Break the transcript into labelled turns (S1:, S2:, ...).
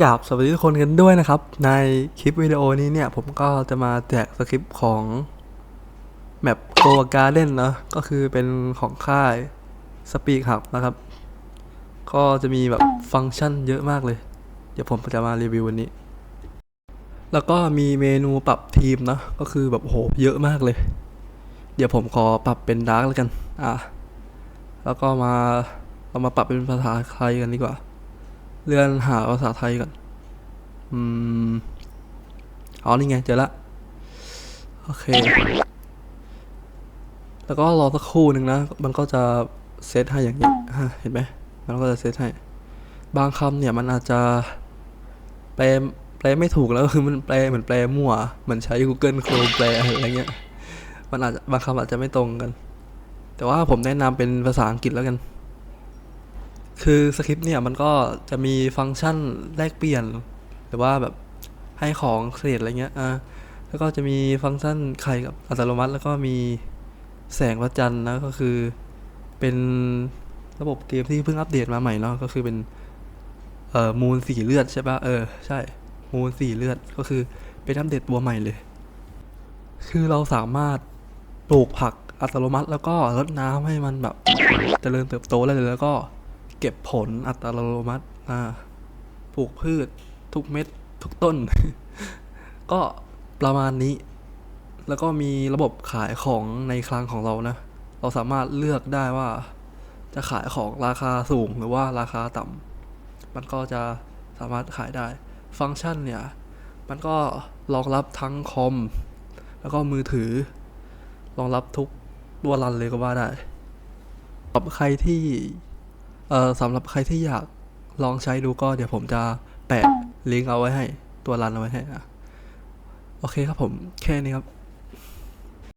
S1: กับสวัสดีทุกคนกันด้วยนะครับ ในคลิปวิดีโอนี้เนี่ย ผมก็จะมาแจกสคริปต์ของแมปโกวการ์เด้นเนาะก็คือเป็นของค่ายสปีกหับนะครับ ก็จะมีแบบฟังก์ชันเยอะมากเลย เดี๋ยวผมจะมารีวิววันนี้ แล้วก็มีเมนูปรับทีมเนาะก็คือแบบโหเยอะมากเลย เดี๋ยวผมขอปรับเป็นดาร์กแล้วกัน อะแล้วก็มาเรามาปรับเป็นภาษาไทยกันดีกว่า เลื่อนหาภาษาไทยก่อน อืม อ๋อ นี่ไง เจอละ โอเค แล้วก็รอสักครู่หนึ่งนะ มันก็จะเซตให้อย่างนี้ฮะเห็นไหม มันก็จะเซตให้ บางคำเนี่ยมันอาจจะ แปล แปลไม่ถูกแล้วคือมันแปลเหมือนแปลมั่ว เหมือนใช้ Google Chrome แปลอะไรเงี้ย มันอาจจะบางคำอาจจะไม่ตรงกัน แต่ว่าผมแนะนำเป็นภาษาอังกฤษแล้วกัน คือสคริปต์เนี่ยมันก็จะมีฟังก์ชันแลกเปลี่ยน หรือว่าแบบให้ของเศษอะไรเงี้ยอะแล้วก็จะมีฟังก์ชันไข่กับอัตโนมัติ แล้วก็มีแสงพระจันทร์นะก็คือเป็นระบบเกมที่เพิ่งอัปเดตมาใหม่เนาะก็คือเป็นเอ่อมูลสีเลือดใช่ปะเออใช่มูลสีเลือดก็คือเป็นอัปเดตตัวใหม่เลย คือเราสามารถปลูกผักอัตโนมัติ แล้วก็รดน้ำให้มันแบบเจริญเติบโตได้เลยแล้วก็ เก็บผลอัตโนมัติอ่าปลูกพืช ทุกเม็ด ทุกต้น ก็ประมาณนี้ แล้วก็มีระบบขายของในคลังของเรานะ เราสามารถเลือกได้ว่า จะขายของราคาสูงหรือว่าราคาต่ำมันก็จะสามารถขายได้ ฟังก์ชันเนี่ย มันก็รองรับทั้งคอม แล้วก็มือถือ รองรับทุกตัวรันเลยก็ว่าได้สำหรับใครที่ เอ่อสำหรับใครที่อยากลองใช้ดูก็เดี๋ยวผมจะแปะลิงก์เอาไว้ให้ตัวรันเอาไว้ให้อะโอเคครับผมแค่นี้ครับ